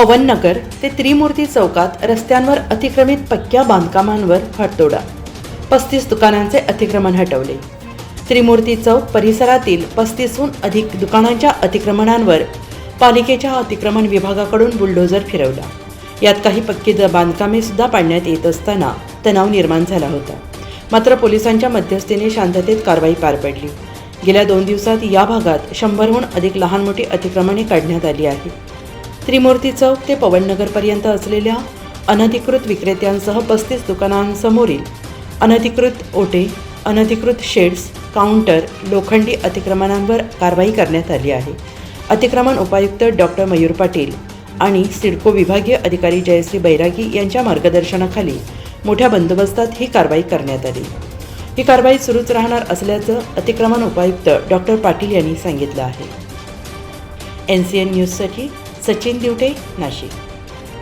पवननगर ते त्रिमूर्ती चौकात रस्त्यांवर अतिक्रमित पक्क्या बांधकामांवर हातोडा पस्तीस दुकानांचे अतिक्रमण हटवले. त्रिमूर्ती चौक परिसरातील पस्तीसहून अधिक दुकानांच्या अतिक्रमणांवर पालिकेच्या अतिक्रमण विभागाकडून बुलडोझर फिरवला. यात काही पक्की बांधकामे सुद्धा पाडण्यात येत असताना तणाव निर्माण झाला होता. मात्र पोलिसांच्या मध्यस्थीने शांततेत कारवाई पार पडली. गेल्या दोन दिवसात या भागात शंभरहून अधिक लहान मोठी अतिक्रमणे काढण्यात आली आहेत. त्रिमूर्ती चौक ते पवननगरपर्यंत असलेल्या अनधिकृत विक्रेत्यांसह पस्तीस दुकानांसमोरील अनधिकृत ओटे अनधिकृत शेड्स काउंटर लोखंडी अतिक्रमणांवर कारवाई करण्यात आली आहे. अतिक्रमण उपायुक्त डॉक्टर मयूर पाटील आणि सिडको विभागीय अधिकारी जयश्री बैरागी यांच्या मार्गदर्शनाखाली मोठ्या बंदोबस्तात ही कारवाई करण्यात आली. ही कारवाई सुरूच राहणार असल्याचं अतिक्रमण उपायुक्त डॉक्टर पाटील यांनी सांगितलं आहे. एन सी एन न्यूजसाठी सचिन दिवटे नाशिक.